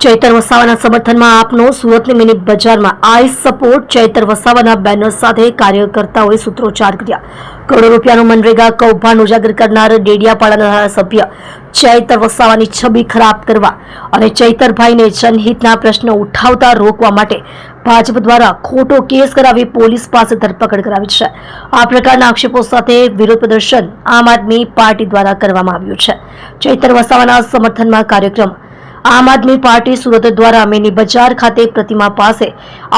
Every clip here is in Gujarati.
ચૈતર વસાવાના સમર્થનમાં આપનો સુરતની મિની બજારમાં આઈ સપોર્ટ ચૈતર વસાવાના બેનર સાથે કાર્યકર્તાઓએ સૂત્રોચ્ચાર કર્યા. કરોડો રૂપિયાનું મનરેગા કૌભાંડ ઉજાગર કરનાર ડેડિયાપાડાના ધારાસભ્ય ચૈતર વસાવાની છબી ખરાબ કરવા અને ચૈતરભાઈને જનહિતના પ્રશ્નો ઉઠાવતા રોકવા માટે ભાજપ દ્વારા ખોટો કેસ કરાવી પોલીસ પાસે ધરપકડ કરાવી છે. આ પ્રકારના આક્ષેપો સાથે વિરોધ પ્રદર્શન આમ આદમી પાર્ટી દ્વારા કરવામાં આવ્યું છે. ચૈતર વસાવાના સમર્થનમાં કાર્યક્રમ આમ આદમી પાર્ટી સુરત દ્વારા મેની બજાર ખાતે પ્રતિમા પાસે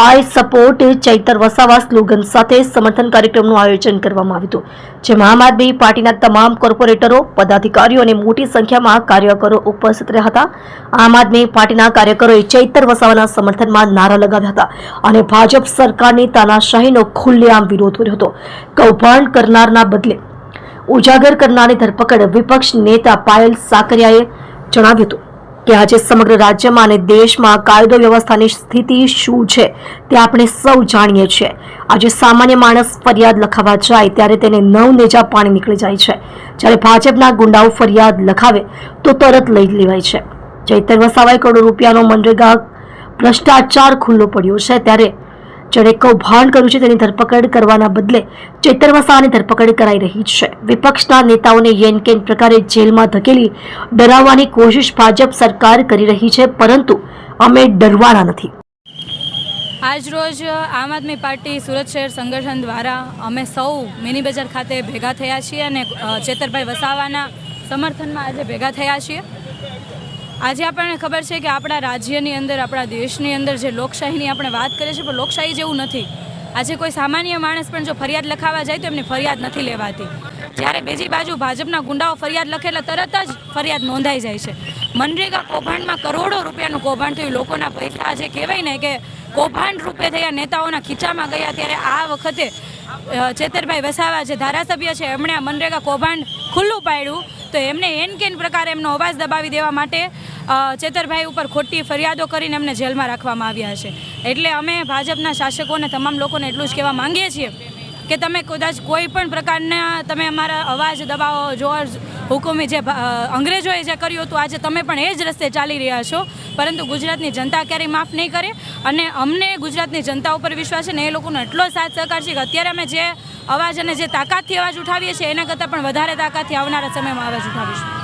I support Chaitar Vasava slogan સાથે સમર્થન કાર્યક્રમનું આયોજન કરવામાં આવ્યું હતું, જેમાં આમ આદમી પાર્ટીના તમામ કોર્પોરેટરો, પદાધિકારીઓ અને મોટી સંખ્યામાં કાર્યકરો ઉપસ્થિત રહ્યા હતા. આમ આદમી પાર્ટીના કાર્યકરોએ ચૈતર વસાવાના સમર્થનમાં નારા લગાવ્યા હતા અને ભાજપ સરકારની તાનાશાહીનો ખુલ્લેઆમ વિરોધ કર્યો હતો. કૌભાંડ કરનારના બદલે ઉજાગર કરનારની ધરપકડ વિપક્ષ નેતા પાયલ સાકરિયાએ જણાવ્યું હતું. કે આજે સમગ્ર રાજ્યમાં અને દેશમાં કાયદો વ્યવસ્થાની સ્થિતિ શું છે તે આપણે સૌ જાણીએ છીએ. આજે સામાન્ય માણસ ફરિયાદ લખાવવા જાય ત્યારે તેને નવ નેજા પાણી નીકળી જાય છે. જ્યારે ભાજપના ગુંડાઓ ફરિયાદ લખાવે તો તરત લઈ લેવાય છે. ચૈતર વસાવાએ કરોડો રૂપિયાનો મનરેગા ભ્રષ્ટાચાર ખુલ્લો પડ્યો છે ત્યારે જેણે કૌભાંડ કર્યું છે તેની ધરપકડ કરવાના બદલે ચૈતર વસાવાની ધરપકડ કરાઈ રહી છે. વિપક્ષના નેતાઓને યેન કેન પ્રકારે જેલમાં ધકેલી ડરાવવાની કોશિશ ભાજપ સરકાર કરી રહી છે, પરંતુ અમે ડરવાના નથી. આજરોજ આમ આદમી પાર્ટી સુરત શહેર સંગઠન દ્વારા અમે સૌ મિની બજાર ખાતે ભેગા થયા છીએ અને ચેતરભાઈ વસાવાના સમર્થનમાં આજે ભેગા થયા છીએ. આજે આપણને ખબર છે કે આપણા રાજ્યની અંદર, આપણા દેશની અંદર જે લોકશાહીની આપણે વાત કરીએ છીએ, પણ લોકશાહી જેવું નથી. આજે કોઈ સામાન્ય માણસ પણ જો ફરિયાદ લખાવા જાય તો એમની ફરિયાદ નથી લેવાતી. જ્યારે બીજી બાજુ ભાજપના ગુંડાઓ ફરિયાદ લખે એટલે તરત જ ફરિયાદ નોંધાઈ જાય છે. મનરેગા કૌભાંડમાં કરોડો રૂપિયાનું કૌભાંડ થયું. લોકોના પૈસા જે કહેવાય ને કે કૌભાંડ રૂપે થયા. નેતાઓના ખીચામાં ગયા ત્યારે આ વખતે ચેતરભાઈ વસાવા જે ધારાસભ્ય છે, એમણે આ મનરેગા કૌભાંડ ખુલ્લું પાડ્યું. તો એમને એન કેન પ્રકારે એમનો અવાજ દબાવી દેવા માટે ચેતરભાઈ ઉપર ખોટી ફરિયાદો કરીને એમને જેલમાં રાખવામાં આવ્યા છે. એટલે અમે ભાજપના શાસકોને, તમામ લોકોને એટલું જ કહેવા માંગીએ છીએ. કે તમે કદાચ કોઈ પણ પ્રકારના તમે અમારા અવાજ, દબાવો, જોર, હુકુમી જે અંગ્રેજોએ જે કર્યું હતું, આજે તમે પણ એ જ રસ્તે ચાલી રહ્યા છો. પરંતુ ગુજરાતની જનતા ક્યારેય માફ નહીં કરે અને અમને ગુજરાતની જનતા ઉપર વિશ્વાસ છે ને એ લોકોનો એટલો સાથ સહકાર છે કે અત્યારે અમે જે અવાજ અને જે તાકાતથી અવાજ ઉઠાવીએ છીએ, એના કરતાં પણ વધારે તાકાતથી આવનારા સમયમાં અવાજ ઉઠાવીશું.